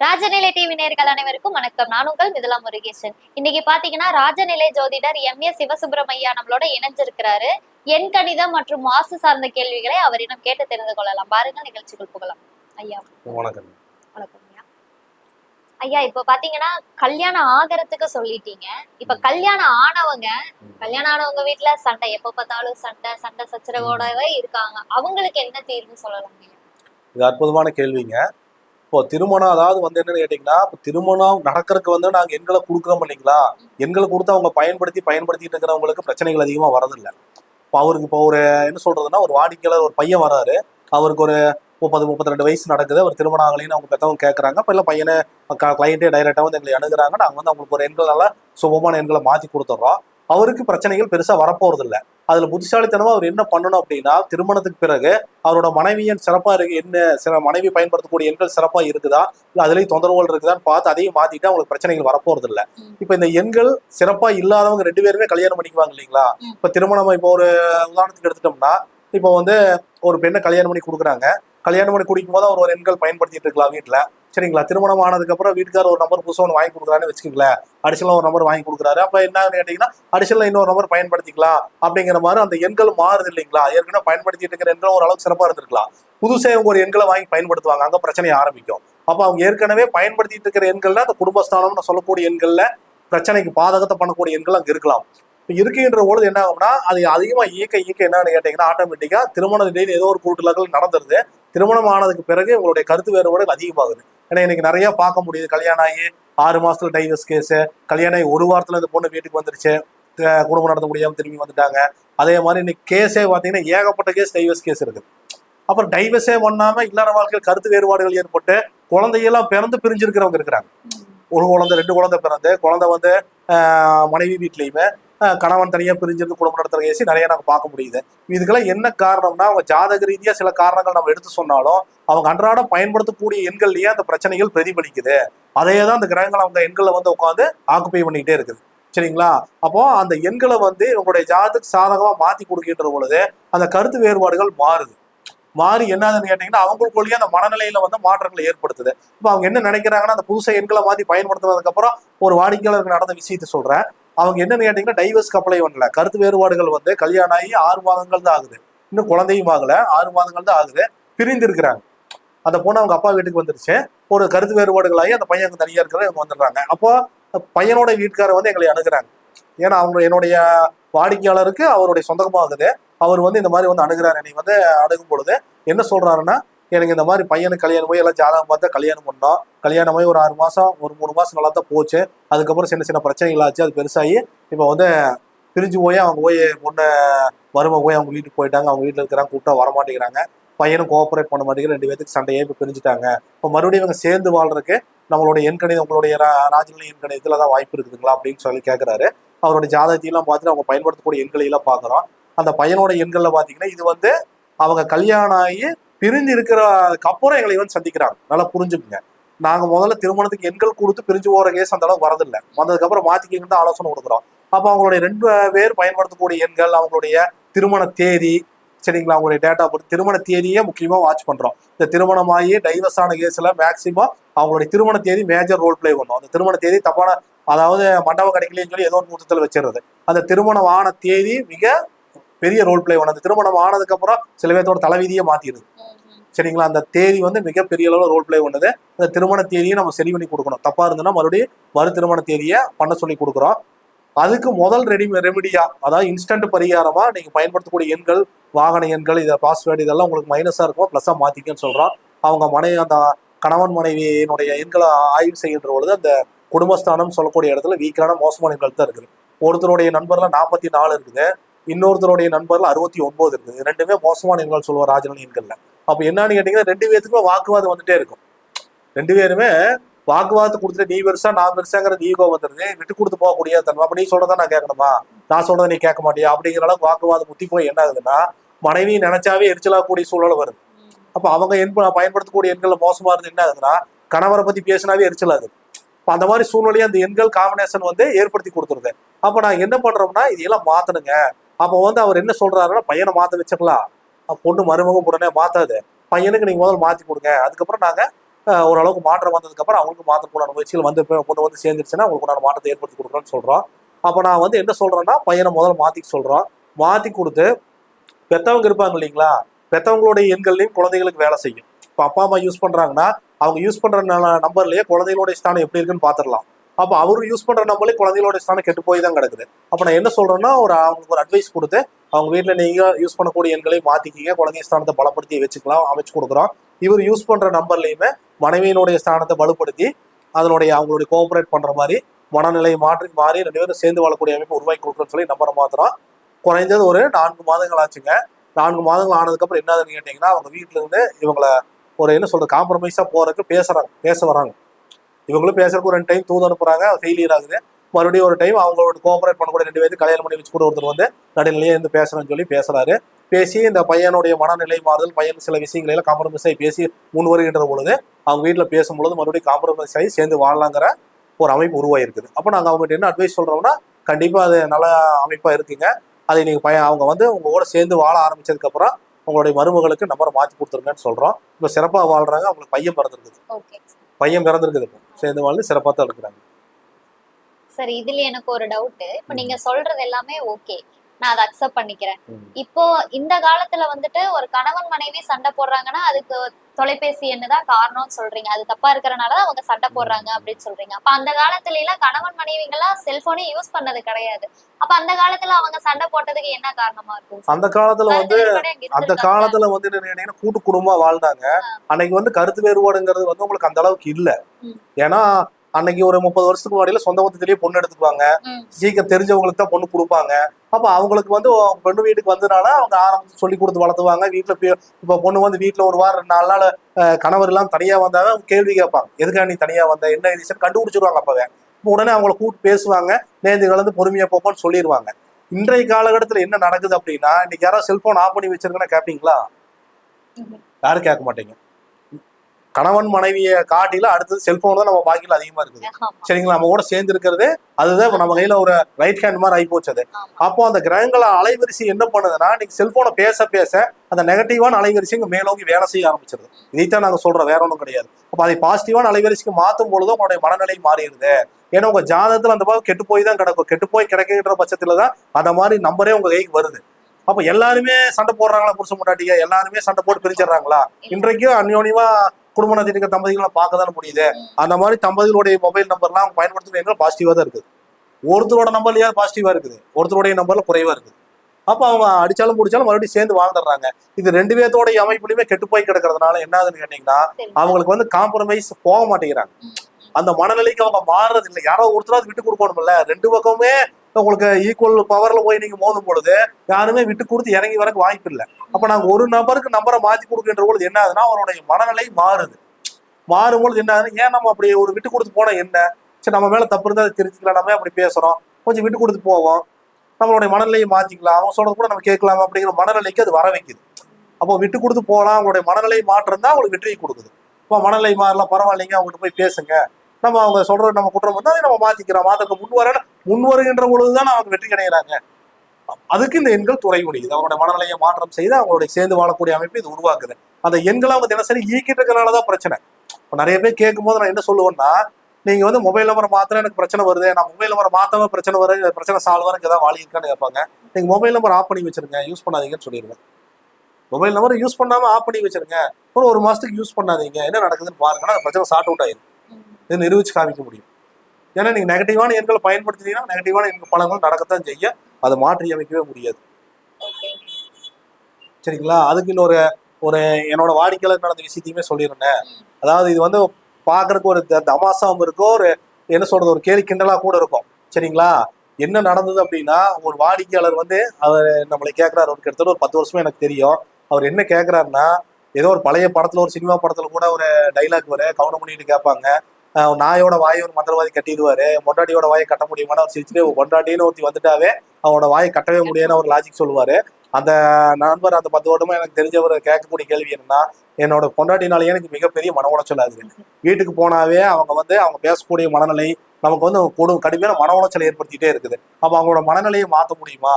Rajanilai TV நேர்கள் அனைவருக்கும் வணக்கம். நான் உங்கள் மிதுலா முருகேசன். இன்னைக்கு பாத்தீங்கன்னா ராஜநிலை ஜோதிடர் எம். ஏ. சிவசுப்பிரமணியா நம்மளோட இணைஞ்சிருக்கிறாரு. எண் கணிதம் மற்றும் வாஸ்து சார்ந்த கேள்விகளை அவரிடம் கேட்டு தெரிந்து கொள்ளலாம். பாருங்க நிகழ்ச்சிக்குள் போகலாம். ஐயா. வணக்கம். வணக்கம் ஐயா. இப்ப பாத்தீங்கன்னா கல்யாணம் ஆகறதுக்கு சொல்லிட்டீங்க. இப்ப கல்யாணம் ஆனவங்க கல்யாணம் ஆனவங்க வீட்ல சண்டை எப்ப பார்த்தாலும் சண்டை சண்டை சச்சரவோடவே இருக்காங்க. அவங்களுக்கு என்ன தீர்வு சொல்லலாம்? இது அற்புதமான கேள்விங்க. இப்போ திருமணம் அதாவது வந்து என்னன்னு கேட்டீங்கன்னா இப்போ திருமணம் நடக்கிறதுக்கு வந்து நாங்க எண்களை கொடுக்குறோம் இல்லைங்களா? எண்களை கொடுத்து அவங்க பயன்படுத்தி பயன்படுத்திட்டு இருக்கிறவங்களுக்கு பிரச்சனைகள் அதிகமா வரதில்லை இப்போ அவருக்கு இப்போ ஒரு என்ன சொல்றதுன்னா ஒரு வாடிக்கையாளர் ஒரு பையன் வராரு. அவருக்கு ஒரு முப்பது முப்பத்தி ரெண்டு வயசு நடக்குது. அவர் திருமணம் ஆகலைன்னு அவங்க பெற்றவங்க கேட்குறாங்க இப்போ இல்லை பையனை கிளைண்ட்டே டைரெக்டாக வந்து எங்களை அணுகிறாங்க. நாங்கள் வந்து அவங்களுக்கு ஒரு எண்கள் நல்லா சுபமான எண்களை மாற்றி கொடுத்துட்றோம். அவருக்கு பிரச்சனைகள் பெருசாக வரப்போறது அதுல புத்திசாலித்தனமா அவர் என்ன பண்ணணும் அப்படின்னா திருமணத்துக்கு பிறகு அவரோட மனைவியின் சிறப்பா இருக்கு என்ன சில மனைவி பயன்படுத்தக்கூடிய எண்கள் சிறப்பா இருக்குதா இல்ல அதுலயும் தொந்தரவுகள் இருக்குதான்னு பார்த்து அதையும் மாத்திட்டு அவங்களுக்கு பிரச்சனைகள் வரப்போறது இல்ல. இப்ப இந்த எண்கள் சிறப்பா இல்லாதவங்க ரெண்டு பேருமே கல்யாணம் பண்ணிக்குவாங்க இல்லைங்களா. இப்ப திருமணம் இப்போ ஒரு உதாரணத்துக்கு எடுத்துட்டோம்னா இப்போ வந்து ஒரு பெண்ணை கல்யாணம் பண்ணி கொடுக்குறாங்க. கல்யாணம் பண்ணி குடிக்கும் போது அவர் ஒரு எண்கள் பயன்படுத்திட்டு இருக்கலாம் வீட்டுல சரிங்களா? திருமணம் ஆனதுக்கப்புறம் வீட்டுக்கார ஒரு நம்பர் புதுசாக ஒன்று வாங்கி கொடுக்குறான்னு வச்சுக்கோங்களேன். அடிஷனலாக ஒரு நம்பர் வாங்கி கொடுக்குறாரு. அப்ப என்னன்னு கேட்டிங்கன்னா அடிஷனலாக இன்னொரு நம்பர் பயன்படுத்திக்கலாம் அப்படிங்கிற மாதிரி அந்த எண்கள் மாறுது இல்லைங்களா? ஏற்கனவே பயன்படுத்திட்டு இருக்கிற எண்கள் ஓரளவுக்கு சிறப்பாக இருந்திருக்கலாம். புதுசாக இவங்க ஒரு எண்களை வாங்கி பயன்படுத்துவாங்க. அங்க பிரச்சனை ஆரம்பிக்கும். அப்போ அவங்க ஏற்கனவே பயன்படுத்திட்டு இருக்கிற எண்கள்ல அந்த குடும்பஸ்தானம்னு சொல்லக்கூடிய எண்கள்ல பிரச்சனைக்கு பாதகத்தை பண்ணக்கூடிய எண்கள் அங்க இருக்கலாம். இப்போ இருக்கின்ற பொழுது என்ன ஆகும்னா அது அதிகமாக இயக்க இயக்க என்னன்னு கேட்டீங்கன்னா ஆட்டோமேட்டிக்காக திருமண நிலையில் ஏதோ ஒரு கூட்டுலகள் நடந்துருது. திருமணம் ஆனதுக்கு பிறகு உங்களுடைய கருத்து வேறுபாடுகள் அதிகமாகுது. ஏன்னா இன்னைக்கு நிறையா பார்க்க முடியுது. கல்யாணம் ஆகி ஆறு மாதத்தில் டைவர்ஸ் கேஸு கல்யாணம் ஆகி ஒரு வாரத்துல இந்த பொண்ணு வீட்டுக்கு வந்துருச்சு. குடும்பம் நடத்த முடியாமல் திரும்பி வந்துட்டாங்க. அதே மாதிரி இன்னைக்கு கேஸே பார்த்தீங்கன்னா ஏகப்பட்ட கேஸ் டைவர்ஸ் கேஸ் இருக்குது அப்புறம் டைவர்ஸே பண்ணாமல் இல்லாத வாழ்க்கையில் கருத்து வேறுபாடுகள் ஏற்பட்டு குழந்தையெல்லாம் பிறந்து பிரிஞ்சிருக்கிறவங்க இருக்கிறாங்க. ஒரு குழந்தை ரெண்டு குழந்தை பிறந்து குழந்தை வந்து மனைவி வீட்லேயுமே கணவன் தனியா பிரிஞ்சிருந்து குடும்பம் நடத்துகிற கேஸ் நிறைய நாங்க பார்க்க முடியுது. இதுக்கெல்லாம் என்ன காரணம்னா அவங்க ஜாதக ரீதியா சில காரணங்கள் நம்ம எடுத்து சொன்னாலும் அவங்க அன்றாடம் பயன்படுத்தக்கூடிய எண்கள்லயே அந்த பிரச்சனைகள் பிரதிபலிக்குது. அதையே தான் அந்த கிரகங்கள் அவங்க எண்களை வந்து உட்காந்து ஆக்குப்பை பண்ணிக்கிட்டே இருக்குது. சரிங்களா? அப்போ அந்த எண்களை வந்து உங்களுடைய ஜாதத்துக்கு சாதகமா மாத்தி கொடுக்கின்ற பொழுது அந்த கருத்து வேறுபாடுகள் மாறுது. மாறி என்னதுன்னு கேட்டீங்கன்னா அவங்களுக்குள்ளேயே அந்த மனநிலையில வந்து மாற்றங்களை ஏற்படுத்துது. இப்போ அவங்க என்ன நினைக்கிறாங்கன்னா அந்த புதுசா எண்களை மாற்றி பயன்படுத்தினதுக்கு அப்புறம் ஒரு வாடிக்கையாளருக்கு நடந்த விஷயத்த சொல்றேன். அவங்க என்னன்னு கேட்டீங்கன்னா டைவர்ஸ்க்கு அப்ளை பண்ணல கருத்து வேறுபாடுகள் வந்து கல்யாணம் ஆகி ஆறு மாதங்கள் தான் ஆகுது. இன்னும் குழந்தையும் ஆகல. ஆறு மாதங்கள் தான் ஆகுது. பிரிந்து இருக்கிறாங்க அந்த பொண்ணு அவங்க அப்பா வீட்டுக்கு வந்துருச்சு. ஒரு கருத்து வேறுபாடுகள் ஆகி அந்த பையன் அங்க தனியா இருக்கிற இவங்க வந்துடுறாங்க. அப்போ பையனோட வீட்டுக்காரர் வந்து எங்களை அணுகிறாங்க. ஏன்னா அவங்க என்னுடைய வாடிக்கையாளருக்கு அவருடைய சொந்தமாகுது. அவர் வந்து இந்த மாதிரி வந்து அணுகிறார். நீ வந்து அணுகும் பொழுது என்ன சொல்றாருன்னா எனக்கு இந்த மாதிரி பையனுக்கு கல்யாணம் போய் எல்லாம் ஜாதகம் பார்த்தா கல்யாணம் பண்ணோம். கல்யாணம் போய் ஒரு ஆறு மாதம் ஒரு மூணு மாதம் நல்லா தான் போச்சு. அதுக்கப்புறம் சின்ன சின்ன பிரச்சனைகள் ஆச்சு அது பெருசாகி இப்போ வந்து பிரிஞ்சு போய் அவங்க போய் பொண்ணை மருமக போய் அவங்க வீட்டுக்கு போயிட்டாங்க. அவங்க வீட்டில் இருக்கிறாங்க கூப்பிட்டா வரமாட்டேங்கிறாங்க பையனும் கோஆப்ரேட் பண்ண மாட்டேங்கிற ரெண்டு பேத்துக்கு சண்டையே இப்போ பிரிஞ்சுட்டாங்க. இப்போ மறுபடியும் இவங்க சேர்ந்து வாழ்றதுக்கு நம்மளுடைய எண்கணிதம் உங்களுடைய ரா- ராஜநிலை எண்கணிதத்தில் தான் வாய்ப்பு இருக்குதுங்களா அப்படின்னு சொல்லி கேட்குறாரு அவருடைய ஜாதகத்தையெல்லாம் பார்த்துட்டு அவங்க பயன்படுத்தக்கூடிய எண்களை எல்லாம் பார்க்குறோம். அந்த பையனோட எண்களில் பார்த்தீங்கன்னா இது வந்து அவங்க கல்யாணம் ஆகி பிரிஞ்சு இருக்கிறதுக்கு அப்புறம் எங்களை வந்து சந்திக்கிறாங்க நல்லா புரிஞ்சுக்குங்க. நாங்க முதல்ல திருமணத்துக்கு எண்கள் கொடுத்து பிரிஞ்சு போற கேஸ் அந்த அளவுக்கு வரதில்லை வந்ததுக்கப்புறம் மாத்திக்கிங்க தான் ஆலோசனை கொடுக்குறோம். அப்போ அவங்களுடைய ரெண்டு பேர் பயன்படுத்தக்கூடிய எண்கள் அவங்களுடைய திருமண தேதி சரிங்களா? அவங்களுடைய டேட்டா பர்த் திருமண தேதியே முக்கியமாக வாட்ச் பண்ணுறோம் இந்த திருமணமாகி டைவர்ஸ் ஆன கேஸில் மேக்சிமம் அவங்களுடைய திருமண தேதி மேஜர் ரோல் ப்ளே பண்ணும். அந்த திருமண தேதி தப்பான அதாவது மண்டபம் கிடைக்கலன்னு சொல்லி ஏதோ ஒரு முகூர்த்தத்தில் வச்சிடுறது. அந்த திருமணம் ஆன தேதி மிக பெரிய ரோல் ப்ளே பண்ணது திருமணம் ஆனதுக்கப்புறம் சில பேர்த்தோட தலைவிதியே மாற்றிடுது சரிங்களா? அந்த தேதி வந்து மிகப்பெரிய அளவில் ரோல் ப்ளே பண்ணுது அந்த திருமண தேதியை நம்ம சரி பண்ணி கொடுக்கணும். தப்பாக இருந்ததுன்னா மறுபடியும் மறு திருமண தேதியை பண்ண சொல்லி கொடுக்குறோம். அதுக்கு முதல் ரெடி ரெமிடியா அதாவது இன்ஸ்டன்ட் பரிகாரமா நீங்க பயன்படுத்தக்கூடிய எண்கள் வாகன எண்கள் இதை பாஸ்வேர்டு இதெல்லாம் உங்களுக்கு மைனஸா இருக்கும். ப்ளஸ்ஸா மாத்திக்கன்னு சொல்றோம். அவங்க மனைவி அந்த கணவன் மனைவியினுடைய எண்களை ஆய்வு செய்கின்ற பொழுது அந்த குடும்பஸ்தானம் சொல்லக்கூடிய இடத்துல வீக்கான மோசமான எண்கள் தான் இருக்குது. ஒருத்தருடைய நண்பர்ல நாற்பத்தி நாலு இருக்குது. இன்னொருத்தருடைய நண்பர்ல அறுபத்தி ஒன்பது இருக்குது. ரெண்டுமே மோசமான எண்கள் சொல்லுவார் ராஜநிலை எண்கள்ல. அப்ப என்னன்னு கேட்டீங்கன்னா ரெண்டு பேத்துக்குமே வாக்குவாதம் வந்துட்டே இருக்கும். ரெண்டு பேருமே வாக்குவாதத்தை கொடுத்துட்டு நீ பெருசா நான் பெருசாங்கிற ஈகோ வந்துருது. விட்டு கொடுத்து போகக்கூடிய தன்மை. அப்ப நீ சொல்றதா நான் கேட்கணுமா? நான் சொல்றதை நீ கேட்க மாட்டியா? அப்படிங்கிற அளவுக்கு வாக்குவாதம் முத்தி போய் என்ன ஆகுதுன்னா மனைவி நினைச்சாவே எரிச்சலாகக்கூடிய சூழல் வருது. அப்ப அவங்க எண் பயன்படுத்தக்கூடிய எண்கள் மோசமா இருந்து என்ன ஆகுதுன்னா கணவரை பத்தி பேசினாவே எரிச்சல் ஆகுது அப்ப அந்த மாதிரி சூழ்நிலையை அந்த எண்கள் காம்பினேஷன் வந்து ஏற்படுத்தி கொடுத்துருது. அப்ப நான் என்ன பண்றோம்னா இதெல்லாம் மாத்தணுங்க. அப்போ வந்து அவர் என்ன சொல்றாருன்னா பையனை மாற்ற வச்சுக்கலாம் பொண்ணு மருமகம் உடனே மாற்றாது பையனுக்கு நீங்கள் முதல்ல மாற்றி கொடுங்க. அதுக்கப்புறம் நாங்கள் ஓரளவுக்கு மாற்றம் வந்ததுக்கு அப்புறம் அவங்களுக்கு மாற்றக்கூடாத முயற்சிகள் வந்து பொண்ணு வந்து சேர்ந்துருச்சுன்னா அவங்களுக்கு நான் மாற்றத்தை ஏற்படுத்தி கொடுக்குறோம்னு சொல்கிறோம் அப்போ நான் வந்து என்ன சொல்கிறேன்னா பையனை முதல்ல மாற்றி சொல்கிறோம் மாற்றி கொடுத்து பெற்றவங்க இருப்பாங்க இல்லைங்களா? பெற்றவங்களுடைய எண்கள்லையும் குழந்தைகளுக்கு வேலை செய்யும். இப்போ அப்பா அம்மா யூஸ் பண்ணுறாங்கன்னா அவங்க யூஸ் பண்ணுற நம்பர்லேயே குழந்தைகளுடைய ஸ்தானம் எப்படி இருக்குன்னு பார்த்துடலாம் அப்போ அவரு யூஸ் பண்ற நம்மளே குழந்தைகளோட ஸ்தானம் கெட்டு போய் தான் கிடக்குது. அப்போ நான் என்ன சொல்றேன்னா ஒரு அவங்களுக்கு ஒரு அட்வைஸ் கொடுத்து அவங்க வீட்ல நீங்க யூஸ் பண்ணக்கூடிய எண்களை மாத்திக்கிங்க. குழந்தை ஸ்தானத்தை பலப்படுத்தி வச்சுக்கலாம் அமைச்சு கொடுக்குறோம். இவர் யூஸ் பண்ற நம்பர்லையுமே மனைவியினுடைய ஸ்தானத்தை வலுப்படுத்தி அதனுடைய அவங்களுடைய கோஆபரேட் பண்ற மாதிரி மனநிலையை மாற்றி மாறி ரெண்டு பேரும் சேர்ந்து வாழக்கூடிய அமைப்பு உருவாக்கி கொடுக்குறோம்னு சொல்லி நம்பரை மாத்திரம் குறைஞ்சது ஒரு நான்கு மாதங்கள் ஆச்சுங்க. நான்கு மாதங்கள் ஆனதுக்கப்புறம் என்ன ஆகுதுன்னு கேட்டிங்கன்னா அவங்க வீட்டிலேருந்து இருந்து இவங்கள ஒரு என்ன சொல்றது காம்ப்ரமைஸா போறதுக்கு பேசுறாங்க பேச வராங்க. இவங்களும் பேசுறதுக்கு ஒரு ரெண்டு டைம் தூது அனுப்புறாங்க. ஃபெயிலியர் ஆகுது. மறுபடியும் ஒரு டைம் அவங்களோட கோஆபரேட் பண்ணக்கூடிய ரெண்டு பேருக்கு கல்யாணம் பண்ணி வச்சு கூட ஒருத்தர் வந்து நடுநிலையே இருந்து பேசுறேன்னு சொல்லி பேசுறாரு. பேசி இந்த பையனுடைய மனநிலை மாறுதல் பையன் சில விஷயங்களை எல்லாம் காம்ப்ரமைஸ் ஆகி பேசி முன் வருகின்ற பொழுது அவங்க வீட்டில் பேசும்பொழுது மறுபடியும் காம்ப்ரமைஸ் ஆகி சேர்ந்து வாழலாங்கிற ஒரு அமைப்பு உருவாயிருக்குது. அப்போ நாங்கள் அவங்ககிட்ட என்ன அட்வைஸ் சொல்றோம்னா கண்டிப்பா அது நல்ல அமைப்பா இருக்குங்க. அதை நீங்க பையன் அவங்க வந்து உங்க கூட சேர்ந்து வாழ ஆரம்பிச்சதுக்கு அப்புறம் உங்களுடைய மருமகளுக்கு நம்பரை மாத்தி கொடுத்துருங்கன்னு சொல்றோம். இப்போ சிறப்பா வாழ்றாங்க. அவங்களுக்கு பையன் பிறந்திருக்குது. பையன் பிறந்திருக்குது இப்போ. சேர்ந்து வாழ்ந்து சிறப்பா தான் இருக்கிறாங்க. சரி இதுல எனக்கு ஒரு டவுட் இப்ப நீங்க சொல்றது எல்லாமே ஓகே நான் அதை அக்செப்ட் பண்ணிக்கிறேன். இப்போ இந்த காலத்துல வந்துட்டு ஒரு கணவன் மனைவி சண்டை போடுறாங்கன்னா அதுக்கு தொலைபேசி எண்ணு தான் காரணம்னு சொல்றீங்க. அது தப்பா இருக்கறனால அவங்க சண்டை போடுறாங்க அப்படின்னு சொல்றீங்க. அப்ப அந்த காலத்துல எல்லாம் கணவன் மனைவிங்கெல்லாம் செல்போனே யூஸ் பண்ணது கிடையாது. அப்ப அந்த காலத்துல அவங்க சண்டை போட்டதுக்கு என்ன காரணமா இருக்கும்? அந்த காலத்துல வந்து அந்த. காலத்துல வந்து என்ன கூட்டு குடும்பமா வாழ்ந்தாங்க. அன்னைக்கு வந்து கருத்து வேறுபாடுங்கிறது வந்து உங்களுக்கு அந்த அளவுக்கு இல்ல. ஏன்னா அன்னைக்கு ஒரு முப்பது வருஷத்துக்கு முன்னாடியில சொந்த பந்தத்திலேயே பொண்ணு எடுத்துக்குவாங்க. சீக்கிரம் தெரிஞ்சவங்களுக்கு தான் பொண்ணு கொடுப்பாங்க. அப்ப அவங்களுக்கு வந்து பெண்ணு வீட்டுக்கு வந்தனால அவங்க ஆரம்பிச்சு சொல்லி கொடுத்து வளர்த்துவாங்க. வீட்டுல இப்ப பொண்ணு வந்து வீட்டுல ஒரு வாரம் நாலு நாள் கணவர் எல்லாம் தனியா வந்தாங்க அவங்க கேள்வி கேட்பாங்க. எதுக்கா நீ தனியா வந்த? என்ன ரீசன் கண்டுபிடிச்சிருவாங்க அப்பவே. அப்ப உடனே அவங்கள கூப்பிட்டு பேசுவாங்க. நேர்ந்து கலந்து பொறுமையா போப்போன்னு சொல்லிடுவாங்க இன்றைய காலகட்டத்துல என்ன நடக்குது அப்படின்னா இன்னைக்கு யாராவது செல்போன் ஆஃப் பண்ணி வச்சிருக்கேன்னு கேட்பீங்களா ம்ஹும். யாரும் கேட்க மாட்டீங்க. கணவன் மனைவியை காட்டில அடுத்தது செல்போன் தான் நம்ம பாக்கியில் அதிகமா இருக்குது. சரிங்களா? நம்ம கூட சேர்ந்து இருக்கிறது அதுதான் நம்ம கையில ஒரு ரைட் ஹேண்ட் மாதிரி ஆகி போச்சு அது. ஆமா. அப்போ அந்த கிரகங்கள அலைவரிசை என்ன பண்ணுதுன்னா இன்னைக்கு செல்போனை பேச பேச அந்த நெகட்டிவான அலைவரிசை இங்க மேலோங்கி வேலை செய்ய ஆரம்பிச்சிருது. இதைத்தான் நாங்க சொல்றோம் வேற ஒன்றும் கிடையாது. அப்ப அதை பாசிட்டிவான அலைவரிசைக்கு மாத்தும் பொழுது உங்களுடைய மனநிலை மாறிடுது. ஏன்னா உங்க ஜாதகத்துல அந்த மாதிரி கெட்டு போய் தான் கிடக்கும். கெட்டு போய் கிடைக்கின்ற பட்சத்துல தான் அந்த மாதிரி நம்பரே உங்க கைக்கு வருது. அப்ப எல்லாருமே சண்டை போடுறாங்களா புருஷன் முன்னாடியா எல்லாருமே சண்டை போட்டு பிரிச்சிடுறாங்களா இன்றைக்கும் அந்யோன்யமா குடும்ப நடத்திட்டு தம்பதிகளை பார்க்க தானே முடியுது. அந்த மாதிரி தம்பதிகளுடைய மொபைல் நம்பர்லாம் அவங்க பயன்படுத்துறது பாசிட்டிவா தான் இருக்குது ஒருத்தரோட நம்பர்லயா பாசிட்டிவா இருக்குது ஒருத்தருடைய நம்பர்ல குறைவா இருக்குது அப்ப அவங்க அடிச்சாலும் முடிச்சாலும் மறுபடியும் சேர்ந்து வாழ்ந்துடுறாங்க இது ரெண்டு பேர்த்தோட அமைப்புலையுமே கெட்டு போய் கிடக்கிறதுனால என்ன ஆகுதுன்னு கேட்டீங்கன்னா. அவங்களுக்கு வந்து காம்ப்ரமைஸ் போக மாட்டேங்கிறாங்க. அந்த மனநிலைக்கு அவங்க மாறுறது இல்லை யாரோ ஒருத்தராவது விட்டு கொடுக்கணும்ல ரெண்டு பக்கமுமே உங்களுக்கு ஈக்குவல் பவர்ல போய் நீங்க மோதும் பொழுது யாருமே விட்டு கொடுத்து இறங்கி வரக்கு வாய்ப்பு இல்லை. அப்ப நாங்க ஒரு நபருக்கு நம்பரை மாத்தி கொடுக்கின்ற பொழுது என்ன ஆகுதுன்னா அவனுடைய மனநிலை மாறுது. மாறும் பொழுது என்ன ஆகுது ஏன் நம்ம அப்படி ஒரு விட்டு கொடுத்து போனா என்ன? சரி நம்ம மேல தப்பு இருந்தா அதை திருத்திக்கலாம் நம்ம அப்படி பேசுறோம்? கொஞ்சம் விட்டு கொடுத்து போவோம். நம்மளுடைய மனநிலையை மாத்திக்கலாம். அவங்க சொல்றது கூட நம்ம கேட்கலாம் அப்படிங்கிற மனநிலைக்கு அது வர வைக்குது. அப்போ விட்டு கொடுத்து போகலாம். அவங்களுடைய மனநிலை மாற்றம் தான் அவங்களுக்கு வெற்றியை கொடுக்குது. இப்போ மனநிலை மாறலாம் பரவாயில்லைங்க. அவங்ககிட்ட போய் பேசுங்க. நம்ம அவங்க சொல்ற நம்ம குற்றம் வந்து அதை நம்ம மாத்திக்கிறோம். மாத்தக்க முன் வர முன் வருகின்ற பொழுதுதான் அவங்க வெற்றி கிடைக்கிறாங்க அதுக்கு இந்த எண்கள் துறை முடியுது அவங்களுடைய மனநிலையை மாற்றம் செய்து அவங்களுடைய சேர்ந்து வாழக்கூடிய அமைப்பு இது உருவாக்குது. அந்த எண்களை அவங்க தினசரி ஈக்கிட்டு இருக்கிறனாலதான் பிரச்சனை. இப்போ நிறைய பேர் கேட்கும்போது நான் என்ன சொல்லுவேன்னா நீங்க வந்து மொபைல் நம்பரை மாத்திரம் எனக்கு பிரச்சனை வருது நான் மொபைல் நம்பரை மாத்தாம பிரச்சனை வருது பிரச்சனை சால்வ் எனக்கு ஏதாவது வாழி இருக்கான்னு கேட்பாங்க. நீங்க மொபைல் நம்பர் ஆஃப் பண்ணி வச்சிருங்க யூஸ் பண்ணாதீங்கன்னு சொல்லிடுவேன். மொபைல் நம்பர் யூஸ் பண்ணாம ஆஃப் பண்ணி வச்சிருங்க. ஒரு ஒரு மாசத்துக்கு யூஸ் பண்ணாதீங்க. என்ன நடக்குதுன்னு பாருங்கன்னா அந்த பிரச்சனை சார்ட் அவுட் ஆயிரும். இது இதை நிரூபிச்சு காமிக்க முடியும். ஏன்னா நீங்க நெகட்டிவான எண்களை பயன்படுத்தினீங்கன்னா நெகட்டிவான எண்கள் பலங்கள் நடக்கத்தான் செய்ய அதை மாற்றி அமைக்கவே முடியாது சரிங்களா? அதுக்கு இன்னொரு ஒரு என்னோட வாடிக்கையாளர் நடந்த விஷயத்தையுமே சொல்லியிருந்தேன். அதாவது இது வந்து பார்க்கறதுக்கு ஒரு தமாசாவும் இருக்கும். ஒரு என்ன சொல்றது ஒரு கேலி கிண்டலா கூட இருக்கும். சரிங்களா? என்ன நடந்தது அப்படின்னா ஒரு வாடிக்கையாளர் வந்து அவர் நம்மளை கேட்கிறாரு ஒரு கிட்டத்தட்ட ஒரு பத்து வருஷமா எனக்கு தெரியும். அவர் என்ன கேட்கிறாருன்னா ஏதோ ஒரு பழைய படத்துல ஒரு சினிமா படத்துல கூட ஒரு டைலாக் வர. கவனம் பண்ணிட்டு கேட்பாங்க. நாயோட வாயை ஒரு மந்திரவாதி கட்டிடுவாரு. பொண்டாட்டியோட வாயை கட்ட முடியுமான்னு அவர் சிரிச்சுட்டு பொண்டாட்டின்னு ஒருத்தி வந்துட்டாவே அவனோட வாயை கட்டவே முடியாதுன்னு ஒரு லாஜிக் சொல்லுவாரு. அந்த நண்பர் அந்த பத்து வருடமா எனக்கு தெரிஞ்சவர் கேட்கக்கூடிய கேள்வி என்னன்னா என்னோட பொண்டாட்டினாலேயே எனக்கு மிகப்பெரிய மன உளைச்சல் ஆகுது வீட்டுக்கு போனாவே அவங்க வந்து அவங்க பேசக்கூடிய மனநிலை நமக்கு வந்து கொடு கடுமையான மன உளைச்சலை ஏற்படுத்திட்டே இருக்குது. அப்ப அவங்களோட மனநிலையை மாற்ற முடியுமா?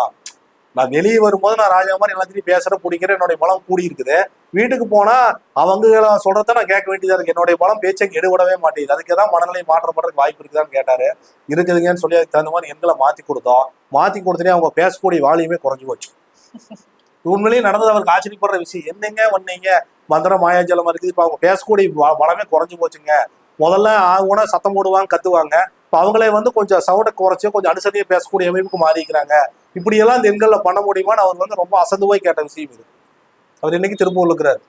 நான் வெளியே வரும்போது நான் ராஜா மாதிரி எல்லாத்தையும் பேசுறேன் பிடிக்கிறேன் என்னுடைய பலம் கூடி இருக்குது வீட்டுக்கு போனா அவங்க சொல்றத நான் கேட்க வேண்டியதா இருக்கு. என்னுடைய பலம் பேச்சை எடுபடவே மாட்டேங்குது. அதுக்கு ஏதாவது மனநிலை மாற்றப்படுறதுக்கு வாய்ப்பு இருக்குதான்னு கேட்டாரு. இருக்குதுங்கன்னு சொல்லி அதுக்கு தகுந்த மாதிரி எண்களை மாத்தி கொடுத்தோம். மாத்தி கொடுத்துட்டே அவங்க பேசக்கூடிய வாலியுமே குறைஞ்சு போச்சு. உண்மையிலேயே நடந்தது அவருக்கு ஆச்சரியப்படுற விஷயம். என்னங்க வந்தீங்க மந்திர மாயாஜலம் இருக்குது. இப்ப அவங்க பேசக்கூடிய பலமே குறைஞ்சு போச்சுங்க. முதல்ல ஆகுனா சத்தம் போடுவாங்க கத்துவாங்க. இப்போ அவங்களே வந்து கொஞ்சம் சவுண்டை குறைச்சு கொஞ்சம் அனுசரியாக பேசக்கூடிய அமைப்புக்கு மாறிக்கிறாங்க. இப்படியெல்லாம் இந்த எண்களில் பண்ண முடியுமான்னு அவர் வந்து ரொம்ப அசந்து போய் கேட்ட விஷயம் இது. அவர் இன்னைக்கு திருப்பூர்ல இருக்கிறார்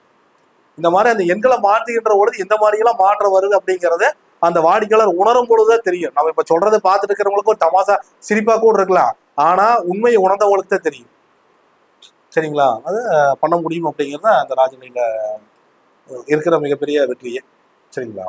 இந்த மாதிரி அந்த எண்களை மாற்றுகின்ற பொழுது எந்த மாதிரி எல்லாம் மாற்றம் வருது அப்படிங்கறது அந்த வாடிக்கையாளர் உணரும் பொழுதுதான் தெரியும். நம்ம இப்போ சொல்றதை பார்த்துட்டு இருக்கிறவங்களுக்கும் தமாசா சிரிப்பா கூட இருக்கலாம். ஆனா உண்மையை உணர்ந்தவங்களுக்கு தான் தெரியும். சரிங்களா? அது பண்ண முடியும் அப்படிங்கிறது அந்த ராஜநில இருக்கிற மிகப்பெரிய வெற்றியே. சரிங்களா?